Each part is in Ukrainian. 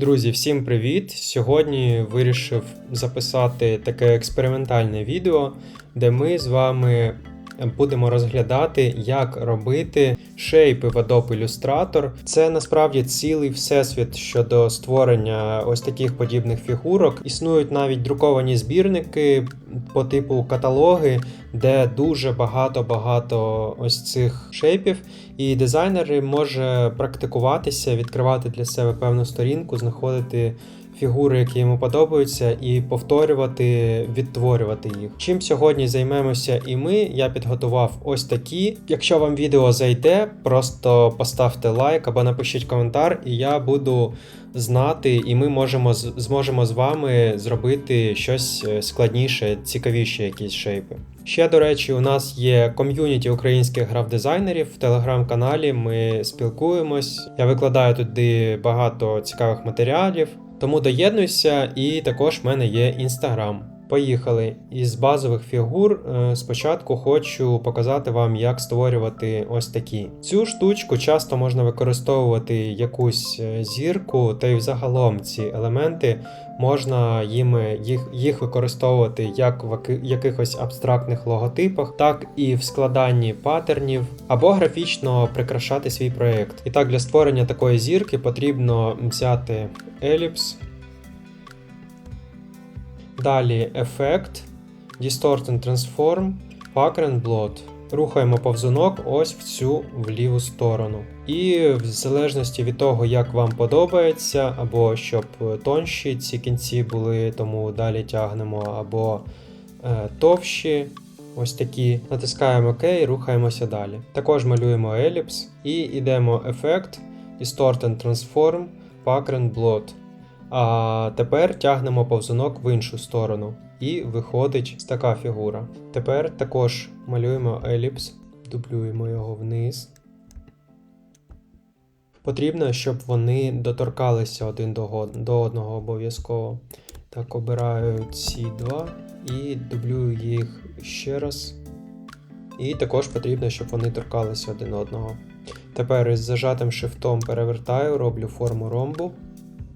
Друзі, всім привіт! Сьогодні вирішив записати таке експериментальне відео, де ми з вами будемо розглядати, як робити шейпи в Adobe Illustrator. Це насправді цілий всесвіт щодо створення ось таких подібних фігурок. Існують навіть друковані збірники по типу каталоги, де дуже багато-багато ось цих шейпів, і дизайнери може практикуватися, відкривати для себе певну сторінку, знаходити фігури, які йому подобаються, і повторювати, відтворювати їх. Чим сьогодні займемося і ми, я підготував ось такі. Якщо вам відео зайде, просто поставте лайк або напишіть коментар, і я буду знати, і ми можемо зможемо з вами зробити щось е, складніше, цікавіше, якісь шейпи. Ще, до речі, у нас є ком'юніті українських граф-дизайнерів в телеграм-каналі. Ми спілкуємось. Я викладаю туди багато цікавих матеріалів. Тому доєднуйся, і також в мене є інстаграм. Поїхали. Із базових фігур е, спочатку хочу показати вам, як створювати ось такі. Цю штучку часто можна використовувати якусь е, зірку, та й взагалом ці елементи можна їми, їх, їх використовувати як в якихось абстрактних логотипах, так і в складанні паттернів, або графічно прикрашати свій проєкт. І так, для створення такої зірки потрібно взяти еліпс. Далі ефект, Distort and Transform, Pack and Blot. Рухаємо повзунок ось в цю в ліву сторону. І в залежності від того, як вам подобається, або щоб тонші ці кінці були, тому далі тягнемо, або е, товщі, ось такі. Натискаємо ОК і рухаємося далі. Також малюємо еліпс і йдемо ефект, Distort and Transform, Pack and Blot. А тепер тягнемо повзунок в іншу сторону. І виходить така фігура. Тепер також малюємо еліпс, дублюємо його вниз. Потрібно, щоб вони доторкалися один до, до одного обов'язково. Так, обираю ці два і дублюю їх ще раз. І також потрібно, щоб вони торкалися один одного. Тепер із зажатим шифтом перевертаю, роблю форму ромбу.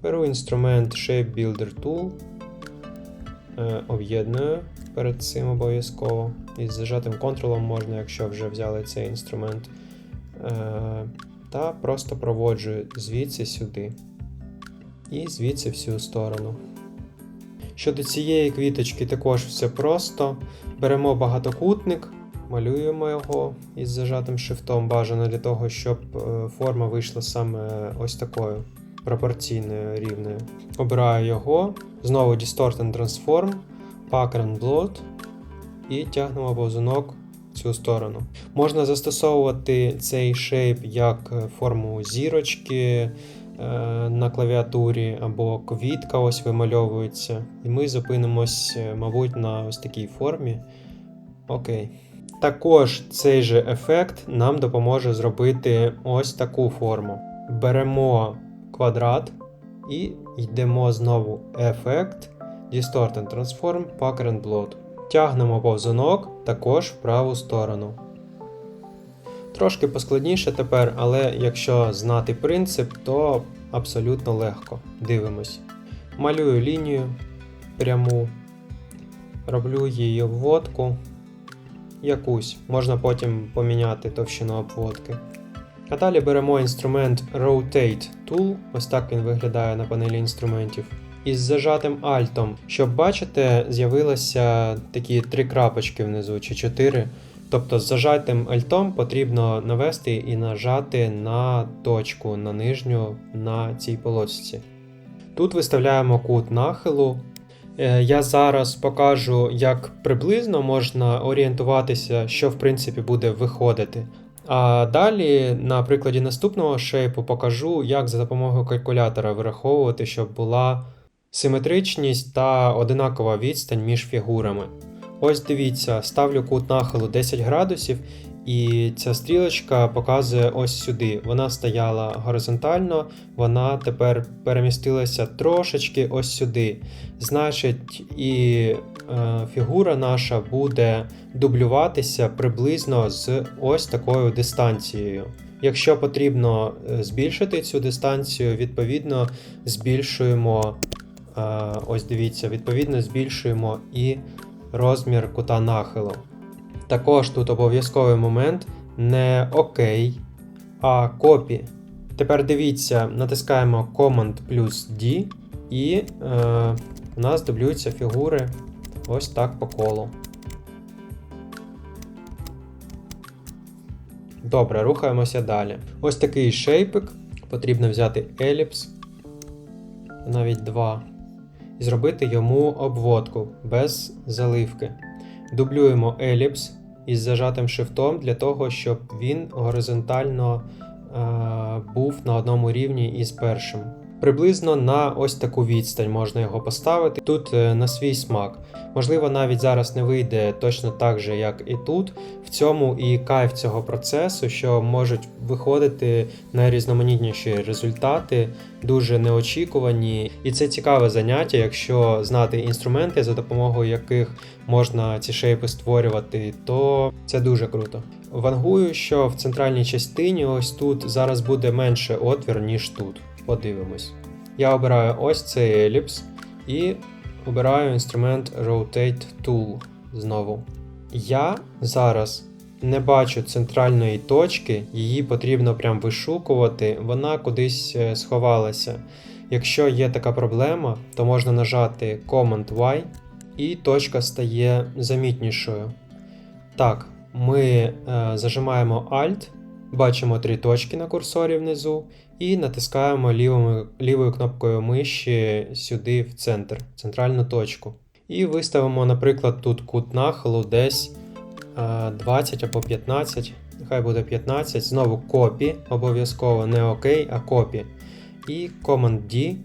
Беру інструмент Shape Builder Tool, е, об'єдную перед цим обов'язково. І з зажатим контролом можна, якщо вже взяли цей інструмент. Е, Та просто проводжу звідси сюди. І звідси всю сторону. Щодо цієї квіточки також все просто. Беремо багатокутник, малюємо його із зажатим шифтом. Бажано для того, щоб е, форма вийшла саме ось такою пропорційною рівною. Обираю його, знову Distort and Transform, Pack and Blot і тягнемо повзунок в цю сторону. Можна застосовувати цей шейп як е, форму зірочки е, на клавіатурі, або квітка ось вимальовується. І ми зупинимось, е, мабуть, на ось такій формі. Окей. Також цей же ефект нам допоможе зробити ось таку форму. Беремо квадрат і йдемо знову ефект, Distort and Transform, Pack and Blot. Тягнемо повзунок також в праву сторону. Трошки поскладніше тепер, але якщо знати принцип, то абсолютно легко. Дивимось. Малюю лінію пряму, роблю її обводку. Якусь, можна потім поміняти товщину обводки. А далі беремо інструмент Rotate Tool, ось так він виглядає на панелі інструментів. І з зажатим альтом, щоб бачите, з'явилося такі три крапочки внизу чи чотири. Тобто з зажатим альтом потрібно навести і нажати на точку на нижню на цій полосці. Тут виставляємо кут нахилу. Е, Я зараз покажу, як приблизно можна орієнтуватися, що в принципі буде виходити. А далі на прикладі наступного шейпу покажу, як за допомогою калькулятора вираховувати, щоб була симетричність та одинакова відстань між фігурами. Ось дивіться, ставлю кут нахилу 10 градусів, і ця стрілочка показує ось сюди. Вона стояла горизонтально, вона тепер перемістилася трошечки ось сюди. Значить, і е, фігура наша буде дублюватися приблизно з ось такою дистанцією. Якщо потрібно е, збільшити цю дистанцію, відповідно збільшуємо. е, Ось дивіться, відповідно збільшуємо і розмір кута нахилу. Також тут обов'язковий момент не ОК, а копі. Тепер дивіться, натискаємо Command плюс D, і е, у нас дублюються фігури ось так по колу. Добре, рухаємося далі. Ось такий шейпик. Потрібно взяти еліпс, навіть два, і зробити йому обводку без заливки. Дублюємо еліпс із зажатим шифтом для того, щоб він горизонтально е, був на одному рівні із першим. Приблизно на ось таку відстань можна його поставити. Тут е, на свій смак. Можливо, навіть зараз не вийде точно так же, як і тут. В цьому і кайф цього процесу, що можуть виходити найрізноманітніші результати, дуже неочікувані. І це цікаве заняття, якщо знати інструменти, за допомогою яких можна ці шейпи створювати, то це дуже круто. Вангую, що в центральній частині ось тут зараз буде менше отвір, ніж тут. Подивимось. Я обираю ось цей еліпс і обираю інструмент Rotate Tool знову. Я зараз не бачу центральної точки, її потрібно прям вишукувати, вона кудись е, сховалася. Якщо є така проблема, то можна нажати Command Y і точка стає замітнішою. Так, ми е, зажимаємо Alt, бачимо три точки на курсорі внизу, і натискаємо лівою, лівою кнопкою миші сюди в центр, центральну точку. І виставимо, наприклад, тут кут нахилу десь е, 20 або 15, нехай буде 15. Знову копі, обов'язково не ОК, а копі. І Command D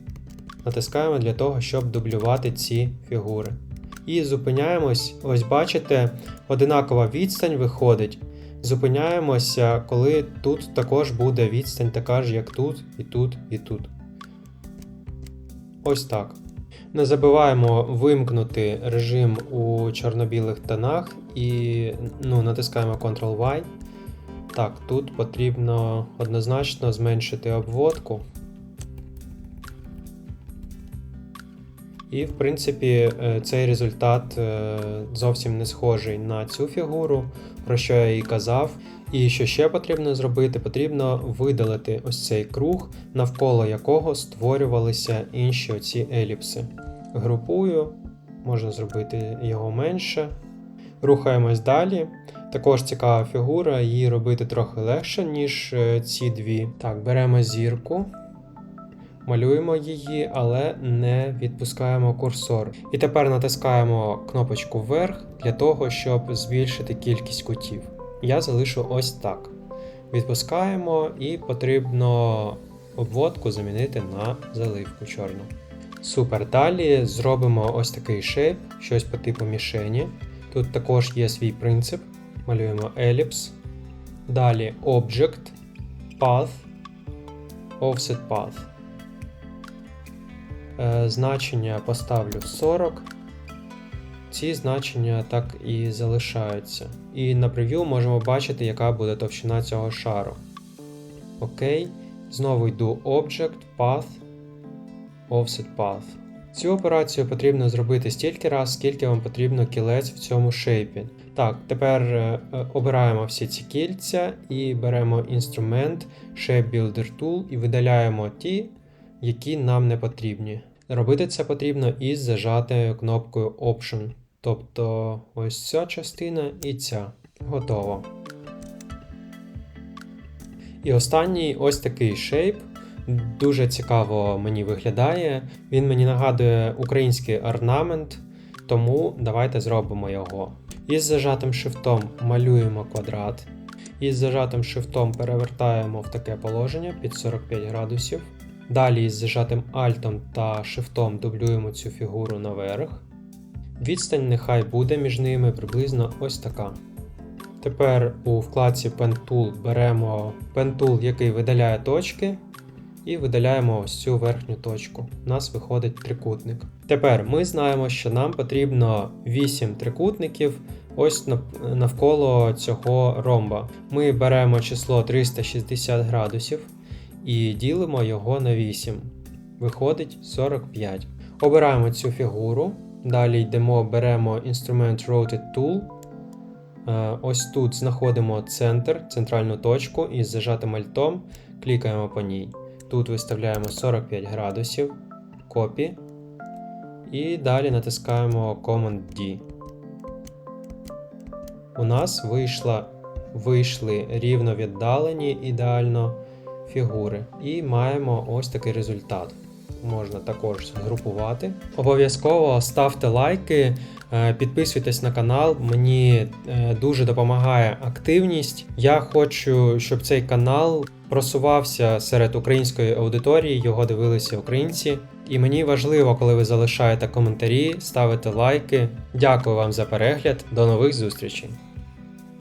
натискаємо для того, щоб дублювати ці фігури. І зупиняємось, ось бачите, одинакова відстань виходить. Зупиняємося, коли тут також буде відстань така ж, як тут, і тут, і тут. Ось так. Не забуваємо вимкнути режим у чорно-білих тонах і ну, натискаємо Ctrl-Y. Так, тут потрібно однозначно зменшити обводку. І, в принципі, е, цей результат е, зовсім не схожий на цю фігуру, про що я і казав. І що ще потрібно зробити, потрібно видалити ось цей круг, навколо якого створювалися інші оці еліпси. Групую, можна зробити його менше. Рухаємось далі. Також цікава фігура, її робити трохи легше, ніж е, ці дві. Так, беремо зірку малюємо її, але не відпускаємо курсор. І тепер натискаємо кнопочку вверх для того, щоб збільшити кількість кутів. Я залишу ось так. Відпускаємо і потрібно обводку замінити на заливку чорну. Супер. Далі зробимо ось такий шейп, щось по типу мішені. Тут також є свій принцип. Малюємо еліпс. Далі Object, Path, Offset Path. Е, Значення поставлю 40. Ці значення так і залишаються. І на прев'ю можемо бачити, яка буде товщина цього шару. Окей. Знову йду Object, Path, Offset Path. Цю операцію потрібно зробити стільки раз, скільки вам потрібно кілець в цьому шейпі. Так, тепер е, е, обираємо всі ці кільця і беремо інструмент Shape Builder Tool і видаляємо ті, які нам не потрібні. Робити це потрібно із зажатою кнопкою Option. Тобто ось ця частина і ця. Готово. І останній ось такий шейп. Дуже цікаво мені виглядає. Він мені нагадує український орнамент, тому давайте зробимо його. Із зажатим шифтом малюємо квадрат. Із зажатим шифтом перевертаємо в таке положення під 45 градусів. Далі із зажатим Альтом та Шифтом дублюємо цю фігуру наверх. Відстань нехай буде між ними приблизно ось така. Тепер у вкладці Pen Tool беремо Pen Tool, який видаляє точки, і видаляємо ось цю верхню точку. У нас виходить трикутник. Тепер ми знаємо, що нам потрібно 8 трикутників ось навколо цього ромба. Ми беремо число 360 градусів і ділимо його на 8. Виходить 45. Обираємо цю фігуру. Далі йдемо, беремо інструмент Rotate Tool. Е, Ось тут знаходимо центр, центральну точку і з зажатим альтом клікаємо по ній. Тут виставляємо 45 градусів, копі. І далі натискаємо Command D. У нас вийшла, вийшли рівно віддалені ідеально фігури. І маємо ось такий результат. Можна також згрупувати. Обов'язково ставте лайки, е, підписуйтесь на канал. Мені е, дуже допомагає активність. Я хочу, щоб цей канал просувався серед української аудиторії, його дивилися українці. І мені важливо, коли ви залишаєте коментарі, ставите лайки. Дякую вам за перегляд. До нових зустрічей!